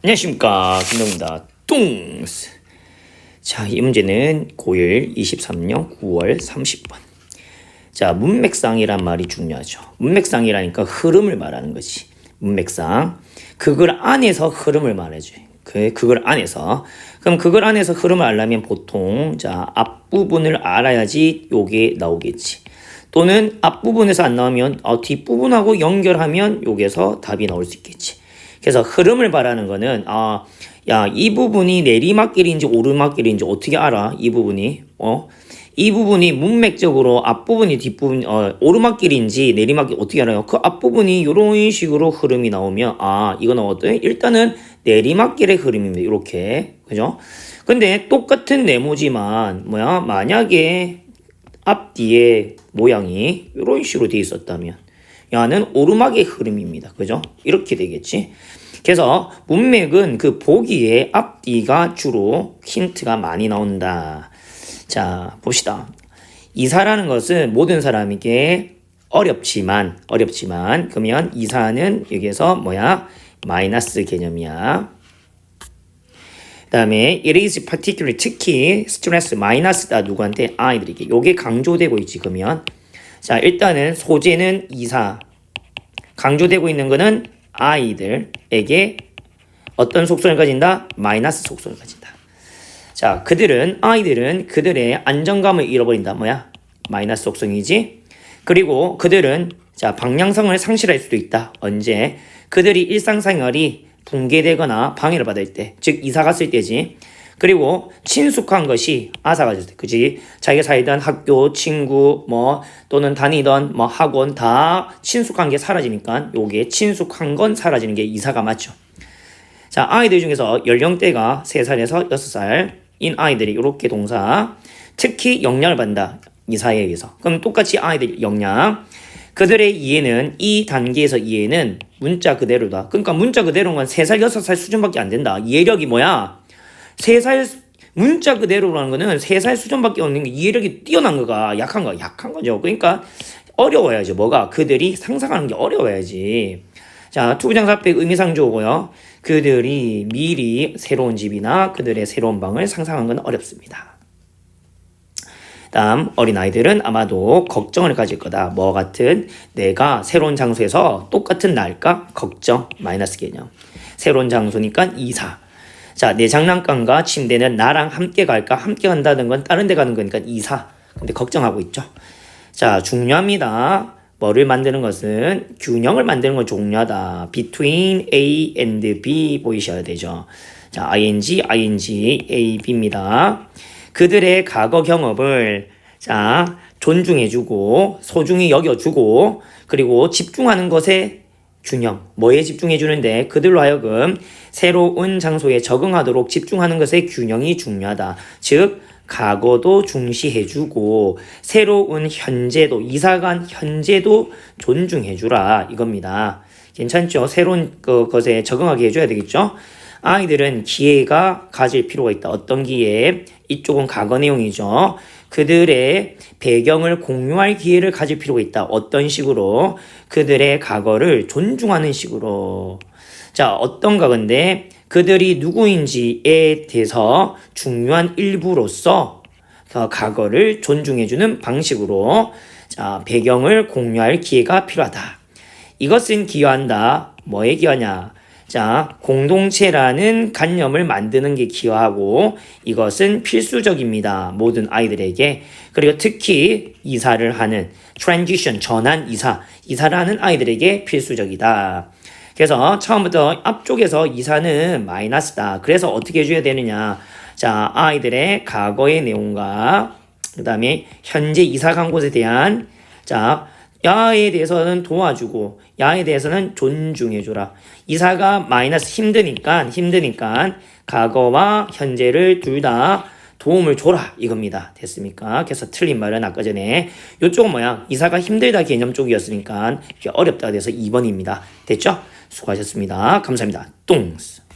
안녕하십니까. 김동입니다. 뚱스 자이 문제는 고1 23년 9월 30번. 자 문맥상이란 말이 중요하죠. 문맥상이라니까 흐름을 말하는 거지. 문맥상. 그걸 안에서 흐름을 말해줘 그 그걸 안에서. 그럼 그걸 안에서 흐름을 알려면 보통 자 앞부분을 알아야지 요게 나오겠지. 또는 앞부분에서 안 나오면 어, 뒷부분하고 연결하면 여기서 답이 나올 수 있겠지. 그래서 흐름을 말하는 거는 아, 야, 이 부분이 내리막길인지 오르막길인지 어떻게 알아? 이 부분이. 어? 이 부분이 문맥적으로 앞부분이 뒷부분 어, 오르막길인지 내리막길 어떻게 알아요? 그 앞부분이 이런 식으로 흐름이 나오면 아, 이거는 어때? 일단은 내리막길의 흐름입니다. 이렇게. 그죠? 근데 똑같은 네모지만 뭐야? 만약에 앞뒤에 모양이 이런 식으로 되어 있었다면 야는 오르막의 흐름입니다. 그죠? 이렇게 되겠지. 그래서 문맥은 그 보기에 앞뒤가 주로 힌트가 많이 나온다. 자, 봅시다. 이사라는 것은 모든 사람에게 어렵지만 어렵지만 그러면 이사는 여기에서 뭐야? 마이너스 개념이야. 그 다음에 it is particularly 특히 스트레스 마이너스다 누구한테 아이들에게 요게 강조되고 있지 그러면 자 일단은 소재는 이사. 강조되고 있는 거는 아이들에게 어떤 속성을 가진다? 마이너스 속성을 가진다. 자 그들은 아이들은 그들의 안정감을 잃어버린다. 뭐야? 마이너스 속성이지. 그리고 그들은 자 방향성을 상실할 수도 있다. 언제? 그들이 일상생활이 붕괴되거나 방해를 받을 때, 즉 이사 갔을 때지. 그리고 친숙한 것이 아사가 때, 그지? 자기가 살던 학교, 친구, 뭐 또는 다니던 뭐 학원 다 친숙한 게 사라지니까 요게 친숙한 건 사라지는 게 이사가 맞죠. 자, 아이들 중에서 연령대가 3살에서 6살인 아이들이 이렇게 동사 특히 영향을 받는다. 이사에 의해서. 그럼 똑같이 아이들 영향. 그들의 이해는 이 단계에서 이해는 문자 그대로다. 그러니까 문자 그대로인 건 3살, 6살 수준밖에 안 된다. 이해력이 뭐야? 3살 문자 그대로라는 거는 3살 수준밖에 없는 게 이해력이 뛰어난 거가 약한 거 약한 거죠. 그러니까 어려워야죠. 뭐가 그들이 상상하는 게 어려워야지. 자, 투부정사백 의미상 좋고요. 그들이 미리 새로운 집이나 그들의 새로운 방을 상상하는 건 어렵습니다. 다음 어린아이들은 아마도 걱정을 가질 거다. 뭐 같은 내가 새로운 장소에서 똑같은 날까? 걱정 마이너스 개념. 새로운 장소니까 이사. 자, 내 장난감과 침대는 나랑 함께 갈까? 함께 간다는 건 다른 데 가는 거니까 이사. 근데 걱정하고 있죠. 자, 중요합니다. 뭐를 만드는 것은 균형을 만드는 건 중요하다. between A and B 보이셔야 되죠. 자, ing, ing, A, B입니다. 그들의 과거 경험을 자 존중해주고 소중히 여겨주고 그리고 집중하는 것에 균형 뭐에 집중해 주는데 그들로 하여금 새로운 장소에 적응하도록 집중하는 것에 균형이 중요하다. 즉 과거도 중시해 주고 새로운 현재도 이사간 현재도 존중해 주라 이겁니다. 괜찮죠? 새로운 그 것에 적응하게 해줘야 되겠죠 아이들은 기회가 가질 필요가 있다. 어떤 기회? 이쪽은 과거 내용이죠. 그들의 배경을 공유할 기회를 가질 필요가 있다. 어떤 식으로? 그들의 과거를 존중하는 식으로. 자, 어떤가 근데 그들이 누구인지에 대해서 중요한 일부로서 그 과거를 존중해주는 방식으로 자, 배경을 공유할 기회가 필요하다. 이것은 기여한다. 뭐에 기여하냐? 자, 공동체라는 관념을 만드는 게 기여하고 이것은 필수적입니다. 모든 아이들에게. 그리고 특히 이사를 하는 transition, 전환 이사, 이사를 하는 아이들에게 필수적이다. 그래서 처음부터 앞쪽에서 이사는 마이너스다. 그래서 어떻게 해줘야 되느냐. 자, 아이들의 과거의 내용과 그 다음에 현재 이사 간 곳에 대한 자, 야에 대해서는 도와주고 야에 대해서는 존중해주라. 이사가 마이너스 힘드니까 힘드니까 과거와 현재를 둘 다 도움을 줘라 이겁니다. 됐습니까? 그래서 틀린 말은 아까 전에 이쪽은 뭐야? 이사가 힘들다 개념 쪽이었으니까 어렵다 돼서 2번입니다. 됐죠? 수고하셨습니다. 감사합니다. 똥스.